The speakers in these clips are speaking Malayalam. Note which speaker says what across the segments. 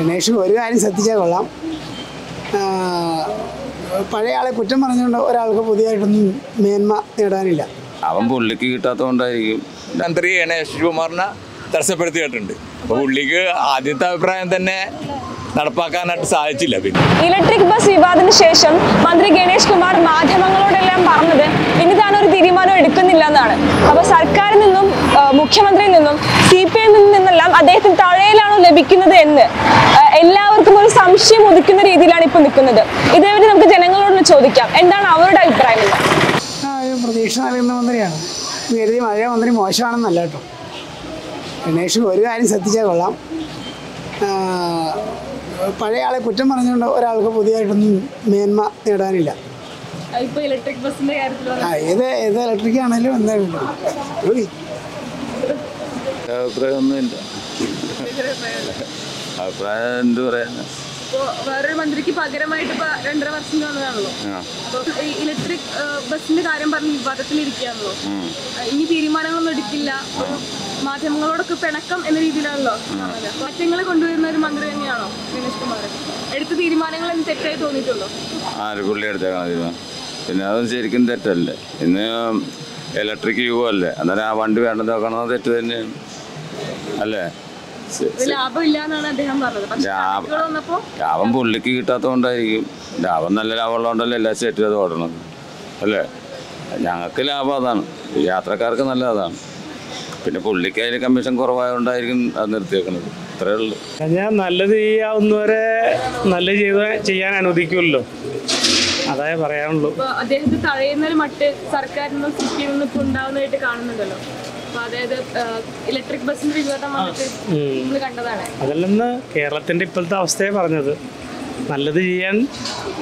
Speaker 1: ഗണേഷ് ഒരു കാര്യം ശ്രദ്ധിച്ചാൽ കൊള്ളാം. പഴയ ആളെ കുറ്റം പറഞ്ഞുകൊണ്ട് ഒരാൾക്ക് പുതിയതായിട്ടൊന്നും മേന്മ നേടാനില്ല.
Speaker 2: അവൻ പുള്ളിക്ക് കിട്ടാത്തതുകൊണ്ടായിരിക്കും.
Speaker 3: മന്ത്രി ഗണേഷ് കുമാറിനെ തടസ്സപ്പെടുത്തിയിട്ടുണ്ട്. പുള്ളിക്ക് ആദ്യത്തെ അഭിപ്രായം തന്നെ നടപ്പാക്കാനായിട്ട് സാധിച്ചില്ല പിന്നെ.
Speaker 4: ഇലക്ട്രിക് ബസ് വിവാദത്തിന് ശേഷം മന്ത്രി ഗണേഷ് കുമാർ മാധ്യമങ്ങളോടെല്ലാം പറഞ്ഞത് ഇനി താൻ ഒരു തീരുമാനം എടുക്കുന്നില്ല എന്നാണ് അപ്പൊ സർക്കാരിൽ നിന്നും മുഖ്യമന്ത്രിയിൽ നിന്നും സി പി എമ്മിൽ നിന്നെല്ലാം അദ്ദേഹത്തിന് തഴയിലാണോ ലഭിക്കുന്നത് എന്ന് എല്ലാവർക്കും ഒരു സംശയം ഒതുക്കുന്ന രീതിയിലാണ് ഇപ്പൊ നിൽക്കുന്നത്. ഇതേവരെ നമുക്ക് ജനങ്ങളോട് ചോദിക്കാം. എന്താണ് അവരുടെ അഭിപ്രായം?
Speaker 1: പ്രതീക്ഷ നൽകുന്ന മന്ത്രിയാണ്. കരുതി മഴ മന്ത്രി മോശമാണെന്നല്ല കേട്ടോ. ഗണേഷ് ഒരു കാര്യം ശ്രദ്ധിച്ചാൽ കൊള്ളാം. പഴയ ആളെ കുറ്റം പറഞ്ഞുകൊണ്ട് ഒരാൾക്ക് പുതിയതായിട്ടൊന്നും മേന്മ നേടാനില്ല.
Speaker 4: ഇപ്പൊ ഇലക്ട്രിക് ബസിന്റെ കാര്യത്തിൽ
Speaker 1: ആ ഏത് ഏത് ഇലക്ട്രിക് ആണെങ്കിലും എന്തായാലും
Speaker 2: അഭിപ്രായമൊന്നുമില്ല അഭിപ്രായം എന്ത് പറയാനാ?
Speaker 4: ഇപ്പോ വേറൊരു മന്ത്രിക്ക് പകരമായിട്ട് ഇപ്പൊ രണ്ടര വർഷം വന്നതാണല്ലോ
Speaker 2: അപ്പോൾ
Speaker 4: അപ്പൊ ഇലക്ട്രിക് ബസ്സിന്റെ കാര്യം പറഞ്ഞ് വിവാദത്തിലിരിക്കുകയാണല്ലോ. ഇനി തീരുമാനങ്ങളൊന്നും എടുക്കില്ല. മാധ്യമങ്ങളോടൊക്കെ പിണക്കം എന്ന രീതിയിലാണല്ലോ. മാറ്റങ്ങൾ കൊണ്ടുവരുന്ന ഒരു മന്ത്രി തന്നെയാണോ ഗണേഷ് കുമാർ? എടുത്ത തീരുമാനങ്ങൾ എന്ത് തെറ്റായി തോന്നിയിട്ടുള്ളൂ
Speaker 2: ആര് പുള്ളി എടുത്തേക്കണം തീരുമാനം? പിന്നെ അതൊന്നും ശരിക്കും തെറ്റല്ലേ. ഇന്ന് ഇലക്ട്രിക് യുഗമല്ലേ. അന്നേരം ആ വണ്ടി വേണ്ടത് നോക്കണമെന്ന് തെറ്റ് തന്നെയാണ്. അല്ലേ? ലാഭം-
Speaker 4: പുള്ളിക്ക്
Speaker 2: ലാഭം കിട്ടാത്തതുകൊണ്ടായിരിക്കും ലാഭം നല്ല ലാഭമുള്ളതുകൊണ്ടല്ലേ എല്ലാ സ്റ്റേറ്റിലും അത് ഓടണത്. അല്ലേ? ഞങ്ങൾക്ക് ലാഭം അതാണ്. യാത്രക്കാർക്ക് നല്ല അതാണ് പിന്നെ പുള്ളിക്ക് അതിന് കമ്മീഷൻ കുറവായതുകൊണ്ടായിരിക്കും അത് നിർത്തിയേക്കുന്നത് അത്രേ ഉള്ളൂ.
Speaker 5: ഞാൻ നല്ലത് ചെയ്യാവുന്നവരെ നല്ല ചെയ്ത് ചെയ്യാൻ അനുവദിക്കുമല്ലോ. അതായത് പറയാനുള്ളൂ.
Speaker 4: ഇപ്പൊ അദ്ദേഹത്തെ തഴയുന്ന ഒരു മട്ട് സർക്കാരിൽ നിന്നും സിറ്റിയിൽ നിന്നും ഇപ്പൊ ഉണ്ടാവുന്നതായിട്ട് കാണുന്നുണ്ടല്ലോ. അതായത് ഇലക്ട്രിക് ബസ്സിന്റെ വിവാദം വന്നിട്ട് നമ്മൾ കണ്ടതാണ്.
Speaker 5: അതല്ലെന്ന് കേരളത്തിന്റെ ഇപ്പോഴത്തെ അവസ്ഥയെ പറഞ്ഞത്. നല്ലത് ചെയ്യാൻ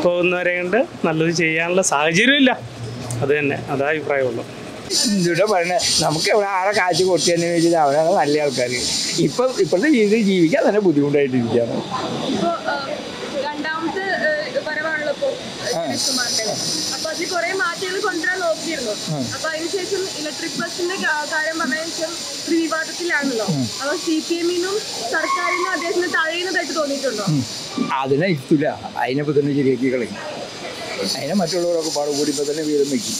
Speaker 5: പോകുന്നവരെ കൊണ്ട് നല്ലത് ചെയ്യാനുള്ള സാഹചര്യമില്ല. അത് തന്നെ. അതാ അഭിപ്രായമുള്ളൂ.
Speaker 6: ഇവിടെ പറഞ്ഞ നമുക്ക് ഇവിടെ ആരെ കാശ് കൊട്ടിയെന്ന് വെച്ചിട്ട് അവരാണ് നല്ല ആൾക്കാർ ഇപ്പം ഇപ്പോഴത്തെ ജീവിതത്തിൽ ജീവിക്കാൻ തന്നെ ബുദ്ധിമുട്ടായിട്ടിരിക്കുകയാണ്.
Speaker 4: രണ്ടാമത്തെ ആ, വരവാണല്ലോ ഇപ്പൊ ഗണേഷ് കുമാറിന്റെ അപ്പൊ അതിൽ കുറെ മാറ്റങ്ങൾ കൊണ്ടുവരാൻ നോക്കിയിരുന്നു. അപ്പൊ അതിനുശേഷം ഇലക്ട്രിക് ബസിന്റെ കാ- കാര്യം പറഞ്ഞതിന് ശേഷം ഒരു വിവാദത്തിലാണല്ലോ അപ്പൊ സി പി എമ്മിനും സർക്കാരിനും അദ്ദേഹത്തിന് തഴയുന്നതായിട്ട് തോന്നിയിട്ടുണ്ടോ?
Speaker 6: അതിനെ ഇരുത്തില്ല അതിനെ തന്നെ ശരിയാക്കി കളയും. അതിനെ മറ്റുള്ളവരൊക്കെ പാട് കൂടി ഇപ്പം തന്നെ വീതം വയ്ക്കും.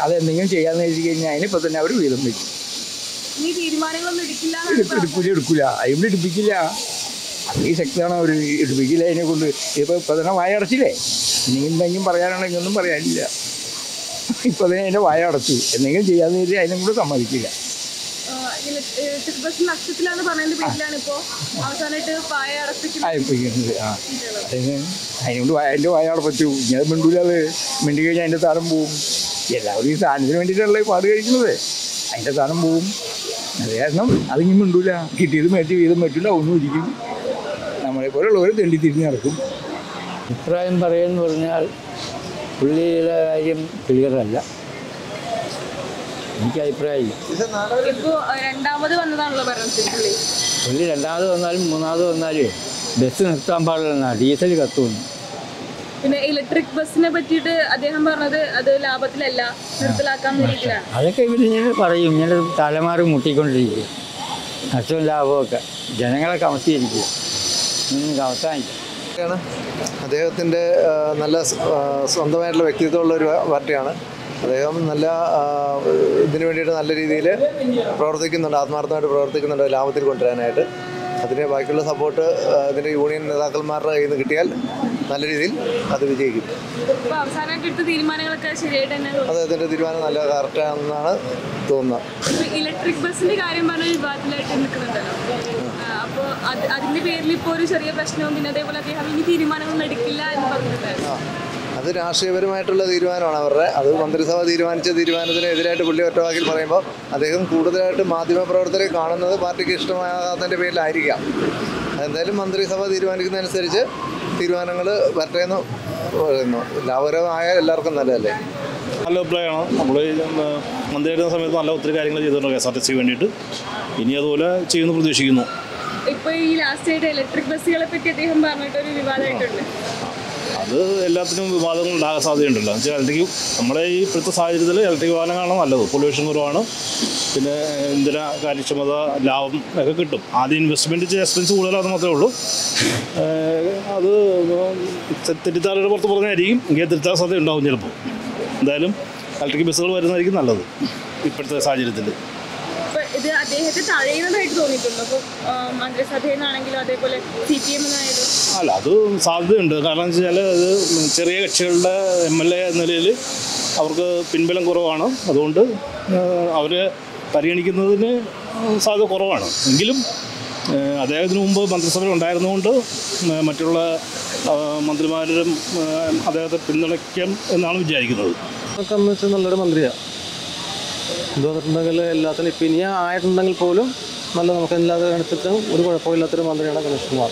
Speaker 6: അതെന്തെങ്കിലും ചെയ്യാന്ന് വെച്ച് കഴിഞ്ഞാൽ അതിനിപ്പോൾ തന്നെ അവർ വീതം
Speaker 4: എന്നാണ്
Speaker 6: എടുക്കൂല അതിനെ എടുപ്പിക്കില്ല. ഈ ശക്തിയാണ് ഒരു എടുപ്പിക്കില്ല അതിനെ കൊണ്ട് ഇപ്പോൾ ഇപ്പം തന്നെ വായ അടച്ചില്ലേ? ഇനി എന്തെങ്കിലും പറയാനാണെങ്കിൽ ഒന്നും പറയാനില്ല. ഇപ്പം തന്നെ അതിന്റെ വായ അടച്ചു. എന്തെങ്കിലും ചെയ്യാന്ന് വെച്ചാൽ അതിനും കൂടെ സമ്മതിക്കില്ല. അയപ്പിക്കുന്നത് ആ. അതിന് അതിനോട് അതിന്റെ വായ അടപ്പച്ചു. ഞാൻ മിണ്ടൂല അത്. മിണ്ടി കഴിഞ്ഞാൽ അതിന്റെ സ്ഥാനം പോവും. എല്ലാവരും ഈ സാധനത്തിന് വേണ്ടിയിട്ടല്ലേ പാട് കഴിക്കുന്നത്? അതിന്റെ സ്ഥാനം പോവും. അത് കാരണം അതിങ്ങനെ മിണ്ടൂല. കിട്ടിയത് മേടിച്ച് വീതം പറ്റില്ല ഒന്നും ഇരിക്കും. പോലുള്ളവർ തെണ്ടി തിരിഞ്ഞ് നടക്കും.
Speaker 7: അഭിപ്രായം പറയുമെന്ന് പറഞ്ഞാൽ പുള്ളിയുടെ കാര്യം ക്ലിയറല്ല. എനിക്ക് അഭിപ്രായമില്ല
Speaker 4: രണ്ടാമത് വന്നതാണല്ലോ പുള്ളി.
Speaker 7: പുള്ളി രണ്ടാമത് വന്നാലും മൂന്നാമത് വന്നാലും ബസ് നിർത്താൻ പാടില്ല ഡീസൽ കത്തുന്നു.
Speaker 4: പിന്നെ ഇലക്ട്രിക് ബസ്സിനെ പറ്റിയിട്ട് അദ്ദേഹം പറഞ്ഞത് അത് ലാഭത്തിലല്ല നിർത്തലാക്കാൻ വേണ്ടിയിട്ടാണ്
Speaker 7: അതൊക്കെ ഞാൻ പറയും ഇങ്ങനെ തലമാറി മുട്ടിക്കൊണ്ടിരിക്കുക നഷ്ടവും ലാഭമൊക്കെ ജനങ്ങളെ കമത്തിയിരിക്കുക കമത്താനില്ല
Speaker 8: അദ്ദേഹത്തിന്റെ നല്ല സ്വന്തമായിട്ടുള്ള വ്യക്തിത്വമുള്ള ഒരു പാർട്ടിയാണ്. അദ്ദേഹം നല്ല ഇതിനു വേണ്ടിയിട്ട് നല്ല രീതിയിൽ പ്രവർത്തിക്കുന്നുണ്ട് ആത്മാർത്ഥമായിട്ട് പ്രവർത്തിക്കുന്നുണ്ട് ലാഭത്തിൽ കൊണ്ടുവരാനായിട്ട്. അതിന് ബാക്കിയുള്ള സപ്പോർട്ട് അതിന്റെ യൂണിയൻ നേതാക്കന്മാരുടെ കയ്യിൽ നിന്ന് കിട്ടിയാൽ നല്ല രീതിയിൽ അത് വിജയിക്കും.
Speaker 4: അതെ
Speaker 8: അതിന്റെ തീരുമാനം നല്ല കറക്റ്റാണെന്നാണ് തോന്നുന്നത്.
Speaker 4: ഇലക്ട്രിക് ബസ്സിന്റെ കാര്യം പറഞ്ഞ വിവാദത്തിലായിട്ട് നിൽക്കുന്നുണ്ടല്ലോ. അപ്പോൾ അതിന്റെ പേരിൽ ഇപ്പൊ ഒരു ചെറിയ പ്രശ്നവും പിന്നെ അതേപോലെ അദ്ദേഹം ഇനി തീരുമാനങ്ങളൊന്നും എടുക്കില്ല എന്ന് പറഞ്ഞിട്ടുണ്ടായിരുന്നു.
Speaker 8: അത് രാഷ്ട്രീയപരമായിട്ടുള്ള തീരുമാനമാണ് അവരുടെ. അത് മന്ത്രിസഭ തീരുമാനിച്ച തീരുമാനത്തിന് എതിരായിട്ട് പുള്ളി ഒറ്റവാക്കിൽ പറയുമ്പോൾ അദ്ദേഹം കൂടുതലായിട്ട് മാധ്യമപ്രവർത്തകരെ കാണുന്നത് പാർട്ടിക്ക് ഇഷ്ടമാകാത്തതിന്റെ പേരിലായിരിക്കാം. എന്തായാലും മന്ത്രിസഭ തീരുമാനിക്കുന്നതനുസരിച്ച് തീരുമാനങ്ങൾ വരട്ടെ എന്ന് പറയുന്നു ലാഭകരമായ എല്ലാവർക്കും നല്ലതല്ലേ?
Speaker 9: നല്ല അഭിപ്രായമാണ്. നമ്മൾ മന്ത്രിയായിരുന്ന സമയത്ത് നല്ല ഒത്തിരി കാര്യങ്ങൾ ചെയ്തിട്ടുണ്ട് K S R T C വേണ്ടിയിട്ട്. ഇനി അതുപോലെ ചെയ്യുന്നു പ്രതീക്ഷിക്കുന്നു.
Speaker 4: ഇപ്പോൾ ഈ ലാസ്റ്റ് ആയിട്ട് ഇലക്ട്രിക് ബസ്സുകളെ പറ്റി അദ്ദേഹം പറഞ്ഞിട്ട് ഒരു വിവാദമായിട്ടുണ്ട്.
Speaker 9: അത് എല്ലാത്തിനും വിവാദങ്ങൾ ഉണ്ടാകാൻ സാധ്യതയുണ്ടല്ലോ. എന്ന് വെച്ചാൽ ഇലക്ട്രിക് നമ്മുടെ ഈ ഇപ്പോഴത്തെ സാഹചര്യത്തിൽ ഇലക്ട്രിക് വാഹനങ്ങളാണ് നല്ലത്. പൊല്യൂഷൻ കുറവാണ്. പിന്നെ ഇന്ധന കാര്യക്ഷമത ലാഭം ഒക്കെ കിട്ടും. ആദ്യം ഇൻവെസ്റ്റ്മെന്റ് എക്സ്പെൻസ് കൂടുതലാണെന്ന് മാത്രമേ ഉള്ളൂ. അത് തെറ്റിദ്ധാരയുടെ പുറത്ത് പറഞ്ഞായിരിക്കും. ഇങ്ങനെ തിരുത്താൻ സാധ്യത ഉണ്ടാവും ചിലപ്പോൾ. എന്തായാലും ഇലക്ട്രിക് ബസ്സുകൾ വരുന്നതായിരിക്കും നല്ലത് ഇപ്പോഴത്തെ സാഹചര്യത്തിൽ.
Speaker 4: ഇത് അദ്ദേഹത്തെ തോന്നിയിട്ടുണ്ടോ? മന്ത്രിസഭയിൽ നിന്നാണെങ്കിലും അതേപോലെ സി പി എം എന്നായാലും
Speaker 9: അല്ല അത് സാധ്യതയുണ്ട്. കാരണം എന്ന് വെച്ചാൽ അത് ചെറിയ കക്ഷികളുടെ എം എൽ എ നിലയിൽ അവർക്ക് പിൻബലം കുറവാണ്. അതുകൊണ്ട് അവരെ പരിഗണിക്കുന്നതിന് സാധ്യത കുറവാണ്. എങ്കിലും അദ്ദേഹത്തിന് മുമ്പ് മന്ത്രിസഭ ഉണ്ടായിരുന്നുകൊണ്ട് മറ്റുള്ള മന്ത്രിമാരും അദ്ദേഹത്തെ പിന്തുണയ്ക്കും എന്നാണ് വിചാരിക്കുന്നത്.
Speaker 10: എന്ന് നല്ലൊരു മന്ത്രിയാണ് എന്താ പറഞ്ഞിട്ടുണ്ടെങ്കിൽ എല്ലാത്തിനും ഇപ്പം ഇനി ആയിട്ടുണ്ടെങ്കിൽ പോലും നല്ല നമുക്ക് എല്ലാത്തിനും എടുത്തിട്ടും ഒരു കുഴപ്പമില്ലാത്തൊരു മന്ത്രിയാണ് ഗണേഷ് കുമാർ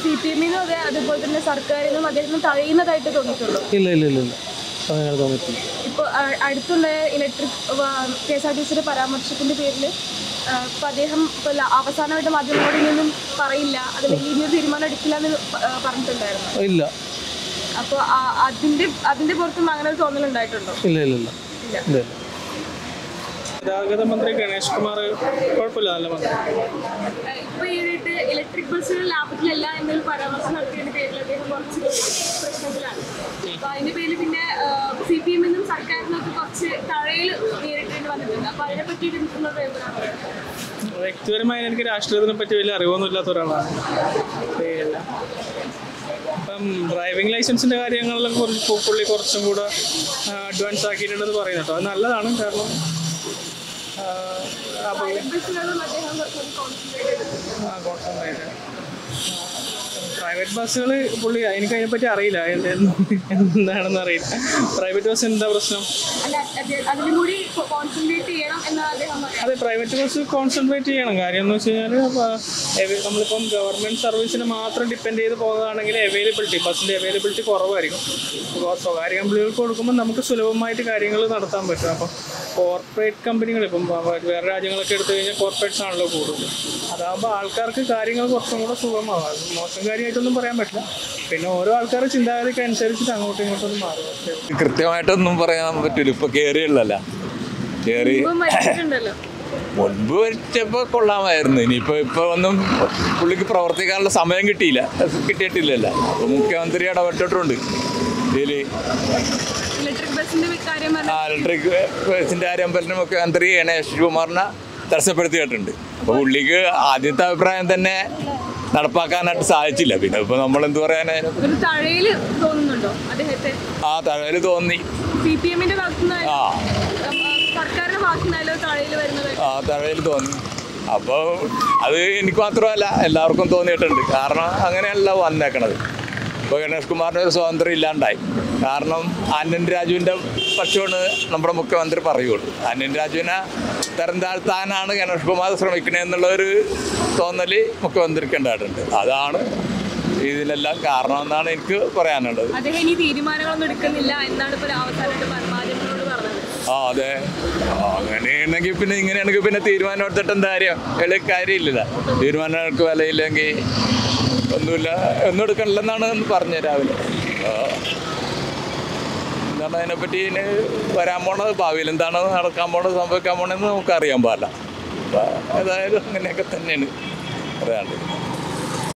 Speaker 4: സി പി എമ്മിനും അതെ അതുപോലെ തന്നെ സർക്കാരിനും അദ്ദേഹത്തിന് തഴയുന്നതായിട്ട് തോന്നിയിട്ടുള്ളൂ
Speaker 10: ഇല്ല ഇല്ല ഇല്ല ഇല്ല. അങ്ങനെ തോന്നിയിട്ടില്ല.
Speaker 4: ഇപ്പോൾ അടുത്തുള്ള electric K S R T സിയുടെ പരാമർശത്തിന്റെ പേരിൽ ഇപ്പൊ അദ്ദേഹം അവസാനമായിട്ട് മാധ്യമങ്ങളിൽ നിന്നും പറയില്ല. അതല്ലെങ്കിൽ ഇനിയൊരു തീരുമാനം എടുക്കില്ല എന്ന് പറഞ്ഞിട്ടുണ്ടായിരുന്നു.
Speaker 10: ഇല്ല.
Speaker 4: അപ്പോൾ അതിന്റെ അതിന്റെ പുറത്തും അങ്ങനെ ഒരു തോന്നലുണ്ടായിട്ടുണ്ടോ?
Speaker 10: ഇല്ല ഇല്ല. ഇല്ല.
Speaker 4: ഇല്ല.
Speaker 5: ഗതാഗത മന്ത്രി ഗണേഷ് കുമാർ കുഴപ്പമില്ല നല്ല മന്ത്രി.
Speaker 4: ഇപ്പൊ ഈയിടെ ഇലക്ട്രിക് ബസ്സുകൾ ലാഭത്തിലല്ല എന്നൊരു പരാമർശം നടത്തിയതിന്റെ പേരിൽ അദ്ദേഹം കുറച്ച് പ്രശ്നത്തിലാണ്. അപ്പൊ അതിന്റെ പേരിൽ പിന്നെ സി പി എമ്മിനും സർക്കാരിനൊക്കെ കുറച്ച് തഴയിൽ നേരിട്ടേണ്ടി വന്നിട്ടുണ്ട്. അപ്പൊ അതിനെ പറ്റിയിട്ട് അഭിപ്രായം
Speaker 5: വ്യക്തിപരമായി എനിക്ക് രാഷ്ട്രീയത്തിനെ പറ്റി വലിയ അറിവൊന്നും ഇല്ലാത്ത ഒരാളാണ് അപ്പം ഡ്രൈവിംഗ് ലൈസൻസിന്റെ കാര്യങ്ങളിലൊക്കെ കുറച്ച് പുള്ളി കുറച്ചും കൂടെ അഡ്വാൻസ് ആക്കിയിട്ടുണ്ടെന്ന് പറയുന്നുണ്ടോ അത് നല്ലതാണ്. കാരണം ആ, അപ്പോൾ
Speaker 4: ബസ്സുകളും അദ്ദേഹം
Speaker 5: പ്രൈവറ്റ് ബസ്സുകൾ പുള്ളി എനിക്ക് അതിനെപ്പറ്റി അറിയില്ല. എന്ത് എന്ത് എന്താണെന്ന് അറിയില്ല. പ്രൈവറ്റ് ബസ് എന്താ പ്രശ്നം?
Speaker 4: അതെ
Speaker 5: പ്രൈവറ്റ് ബസ് കോൺസെൻട്രേറ്റ് ചെയ്യണം. കാര്യം എന്ന് വെച്ച് കഴിഞ്ഞാൽ നമ്മളിപ്പം ഗവൺമെന്റ് സർവീസിന് മാത്രം ഡിപ്പെൻഡ് ചെയ്ത് പോകുകയാണെങ്കിൽ അവൈലബിലിറ്റി ബസ്സിന്റെ അവൈലബിലിറ്റി കുറവായിരിക്കും. സ്വകാര്യ കമ്പനികൾക്ക് കൊടുക്കുമ്പോൾ നമുക്ക് സുലഭമായിട്ട് കാര്യങ്ങൾ നടത്താൻ പറ്റും. അപ്പം കോർപ്പറേറ്റ് കമ്പനികൾ ഇപ്പം വേറെ രാജ്യങ്ങളൊക്കെ എടുത്തു കഴിഞ്ഞാൽ കോർപ്പറേറ്റ്സ് ആണല്ലോ കൂടുതൽ. അതാകുമ്പോൾ ആൾക്കാർക്ക് കാര്യങ്ങൾ കുറച്ചും കൂടെ സുഖമാകും മോശം മോശം കാര്യമായിട്ടൊന്നും പറയാൻ പറ്റില്ല. പിന്നെ ഓരോ ആൾക്കാരുടെ ചിന്താഗതിക്ക് അനുസരിച്ചിട്ട് അങ്ങോട്ടും ഇങ്ങോട്ടും മാറും.
Speaker 3: കൃത്യമായിട്ടൊന്നും പറയാൻ പറ്റില്ല ഇപ്പൊ കയറിയുള്ളല്ല
Speaker 4: കേറി
Speaker 3: മുൻപ് വെച്ചപ്പോൾ കൊള്ളാമായിരുന്നു. ഇനിയിപ്പോ ഇപ്പൊ ഒന്നും പുള്ളിക്ക് പ്രവർത്തിക്കാനുള്ള സമയം കിട്ടിയില്ല. കിട്ടിയിട്ടില്ലല്ലോ. മുഖ്യമന്ത്രി ഇടപെട്ടിട്ടുണ്ട്. ഇതിൽ
Speaker 4: ഇലക്ട്രിക് ബസ്സിന്റെ കാര്യം
Speaker 3: ആ ഇലക്ട്രിക് ബസിന്റെ കാര്യം പറഞ്ഞ മുഖ്യമന്ത്രി ഗണേഷ് കുമാറിനെ തടസ്സപ്പെടുത്തിയിട്ടുണ്ട്. അപ്പൊ പുള്ളിക്ക് ആദ്യത്തെ അഭിപ്രായം തന്നെ നടപ്പാക്കാനായിട്ട് സാധിച്ചില്ല. പിന്നെ ഇപ്പൊ നമ്മൾ എന്ത്
Speaker 4: അദ്ദേഹത്തെ?
Speaker 3: ആ തഴവിൽ തോന്നി. ആ. ആ തോന്നി. അപ്പോൾ അത് എനിക്ക് മാത്രമല്ല എല്ലാവർക്കും തോന്നിയിട്ടുണ്ട്. കാരണം അങ്ങനെയല്ല വന്നേക്കണത്. ഇപ്പോൾ ഗണേഷ് കുമാറിന് ഒരു സ്വാതന്ത്ര്യം ഇല്ലാണ്ടായി. കാരണം അന്യൻ രാജുവിന്റെ പക്ഷമാണ് നമ്മുടെ മുഖ്യമന്ത്രി പറയുള്ളൂ. അന്യൻ രാജുവിനെ തരം താഴ്ത്താനാണ് ഗണേഷ് കുമാർ ശ്രമിക്കണതെന്നുള്ള ഒരു തോന്നൽ മുഖ്യമന്ത്രിക്ക് ഉണ്ടായിട്ടുണ്ട് അതാണ് ഇതിനെല്ലാം കാരണമെന്നാണ് എനിക്ക് പറയാനുള്ളത്. ആ അതെ. അങ്ങനെയാണെങ്കിൽ പിന്നെ ഇങ്ങനെയാണെങ്കിൽ പിന്നെ തീരുമാനം എടുത്തിട്ട് എന്താ കാര്യം? എളി കാര്യമില്ല തീരുമാനങ്ങൾക്ക് വിലയില്ലെങ്കിൽ ഒന്നുമില്ല. ഒന്നും എടുക്കണില്ലെന്നാണ് പറഞ്ഞു രാവിലെ. എന്താണ് അതിനെപ്പറ്റി ഇനി വരാൻ പോണത് ഭാവിയിൽ എന്താണ് നടക്കാൻ പോണത് സംഭവിക്കാൻ പോണതെന്ന് നമുക്ക് അറിയാൻ പാടില്ല ഏതായാലും അങ്ങനെയൊക്കെ തന്നെയാണ് പറയാനുള്ളത്.